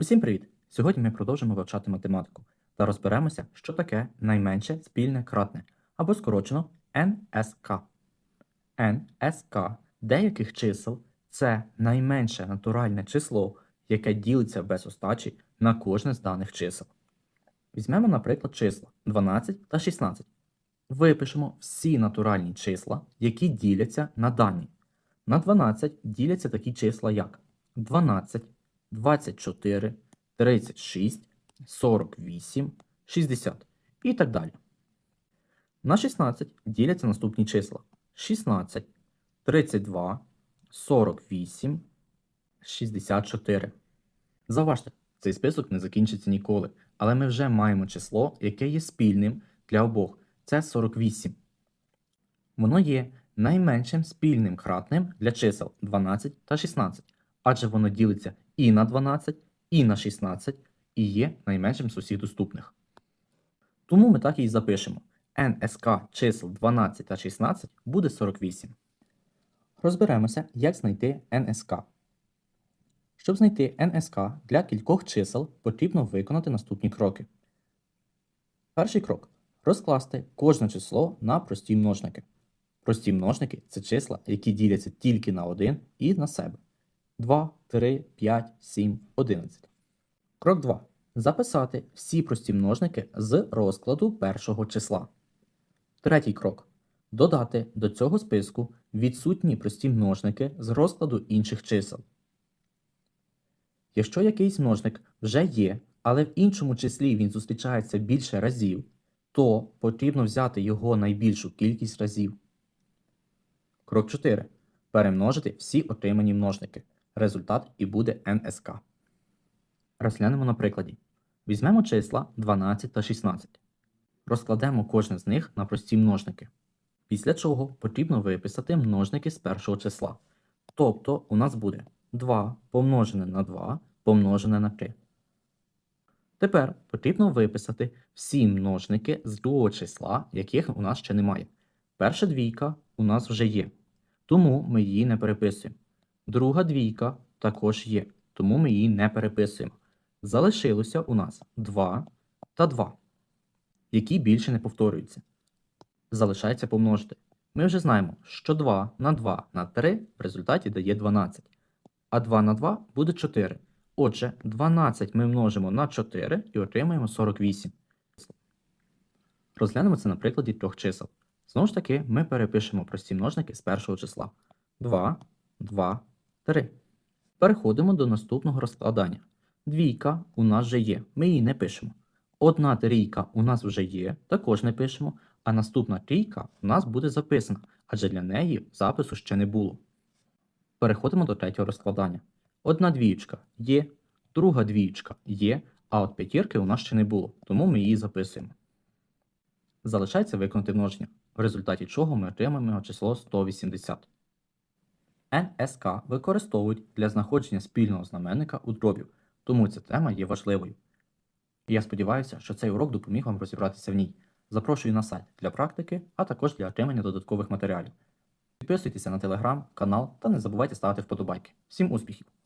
Усім привіт! Сьогодні ми продовжимо вивчати математику та розберемося, що таке найменше спільне кратне або скорочено НСК. НСК деяких чисел це найменше натуральне число, яке ділиться без остачі на кожне з даних чисел. Візьмемо, наприклад, числа 12 та 16. Випишемо всі натуральні числа, які діляться на дані. На 12 діляться такі числа, як 12, 24, 36, 48, 60 і так далі. На 16 діляться наступні числа: 16, 32, 48, 64. Заважте, цей список не закінчиться ніколи, але ми вже маємо число, яке є спільним для обох. Це 48. Воно є найменшим спільним кратним для чисел 12 та 16, адже воно ділиться і на 12, і на 16, і є найменшим з усіх доступних. Тому ми так і запишемо. НСК чисел 12 та 16 буде 48. Розберемося, як знайти НСК. Щоб знайти НСК для кількох чисел, потрібно виконати наступні кроки. Перший крок розкласти кожне число на прості множники. Прості множники це числа, які діляться тільки на 1 і на себе. 2, 3, 5, 7, 11. Крок 2. Записати всі прості множники з розкладу першого числа. Третій крок. Додати до цього списку відсутні прості множники з розкладу інших чисел. Якщо якийсь множник вже є, але в іншому числі він зустрічається більше разів, то потрібно взяти його найбільшу кількість разів. Крок 4. Перемножити всі отримані множники. Результат і буде НСК. Розглянемо на прикладі. Візьмемо числа 12 та 16. Розкладемо кожне з них на прості множники. Після чого потрібно виписати множники з першого числа. Тобто у нас буде 2 помножене на 2 помножене на 3. Тепер потрібно виписати всі множники з другого числа, яких у нас ще немає. Перша двійка у нас вже є, тому ми її не переписуємо. Друга двійка також є, тому ми її не переписуємо. Залишилося у нас 2 та 2, які більше не повторюються. Залишається помножити. Ми вже знаємо, що 2 на 2 на 3 в результаті дає 12. А 2 на 2 буде 4. Отже, 12 ми множимо на 4 і отримаємо 48. Розглянемо це на прикладі трьох чисел. Знову ж таки, ми перепишемо прості множники з першого числа. 2, 2, 3. Переходимо до наступного розкладання. Двійка у нас вже є, ми її не пишемо. Одна трійка у нас вже є, також не пишемо, а наступна трійка у нас буде записана, адже для неї запису ще не було. Переходимо до третього розкладання. Одна двієчка є, друга двієчка є, а от п'ятірки у нас ще не було, тому ми її записуємо. Залишається виконати множення, в результаті чого ми отримаємо число 180. НСК використовують для знаходження спільного знаменника у дробів, тому ця тема є важливою. І я сподіваюся, що цей урок допоміг вам розібратися в ній. Запрошую на сайт для практики, а також для отримання додаткових матеріалів. Підписуйтеся на телеграм, канал та не забувайте ставити вподобайки. Всім успіхів!